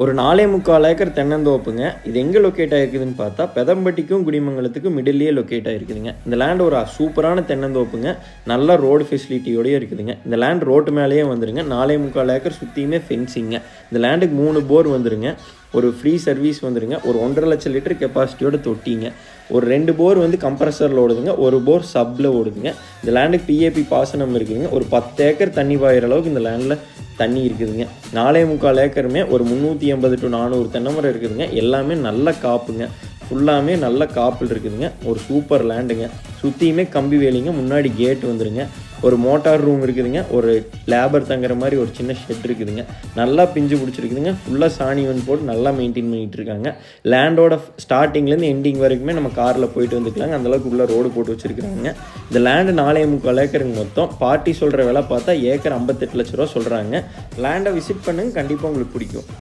ஒரு நாலே முக்கால் ஏக்கர் தென்னந்தோப்புங்க. இது எங்கே லொக்கேட் ஆகிருக்குதுன்னு பார்த்தா பெதம்பட்டிக்கும் குடிமங்கலத்துக்கும் மிடில்லையே லொக்கேட் ஆகிருக்குதுங்க இந்த லேண்ட் ஒரு சூப்பரான தென்னந்தோப்புங்க. நல்ல ரோடு ஃபெசிலிட்டியோடய இருக்குதுங்க. இந்த லேண்ட் ரோட்டு மேலேயே வந்துருங்க. நாலே முக்கால் ஏக்கர் சுற்றியுமே ஃபென்சிங்க இந்த லேண்டுக்கு மூணு போர் வந்துருங்க. ஒரு ஃப்ரீ சர்வீஸ் வந்துருங்க. ஒரு ஒன்றரை லட்சம் லிட்டர் கெப்பாசிட்டியோட தொட்டிங்க. ஒரு ரெண்டு போர் வந்து கம்ப்ரஸரில் ஓடுதுங்க. ஒரு போர் சப்பில் ஓடுதுங்க. இந்த லேண்டுக்கு பிஏபி பாசனம் இருக்குதுங்க. ஒரு பத்து ஏக்கர் தண்ணி பாயிற அளவுக்கு இந்த லேண்டில் தண்ணி இருக்குதுங்க. நாலே முக்கால் ஏக்கருமே ஒரு முந்நூற்றி எண்பது டு நானூறு தென்னைமரம் இருக்குதுங்க. எல்லாமே நல்ல காப்புங்க. ஃபுல்லாமே நல்ல காப்பில் இருக்குதுங்க. ஒரு சூப்பர் லேண்டுங்க. சுற்றியுமே கம்பி வேலிங்க. முன்னாடி கேட் வந்துடுங்க ஒரு மோட்டார் ரூம் இருக்குதுங்க. ஒரு லேபர் தங்குற மாதிரி ஒரு சின்ன ஷெட் இருக்குதுங்க. நல்லா பிஞ்சு பிடிச்சிருக்குதுங்க. ஃபுல்லாக சாணி வந்து போட்டு நல்லா மெயின்டைன் பண்ணிகிட்டு இருக்காங்க லேண்டோட ஸ்டார்டிங்லேருந்து எண்டிங் வரைக்குமே நம்ம காரில் போயிட்டு வந்துக்கலாங்க. அந்தளவுக்கு உள்ள ரோடு போட்டு வச்சுருக்காங்க இந்த லேண்டு நாலே முக்கால் ஏக்கருங்க மொத்தம். பார்ட்டி சொல்கிற விலை பார்த்தா ஏக்கர் ஐம்பத்தெட்டு லட்ச ரூபா சொல்கிறாங்க லேண்டை விசிட் பண்ணுங்க. கண்டிப்பாக உங்களுக்கு பிடிக்கும்.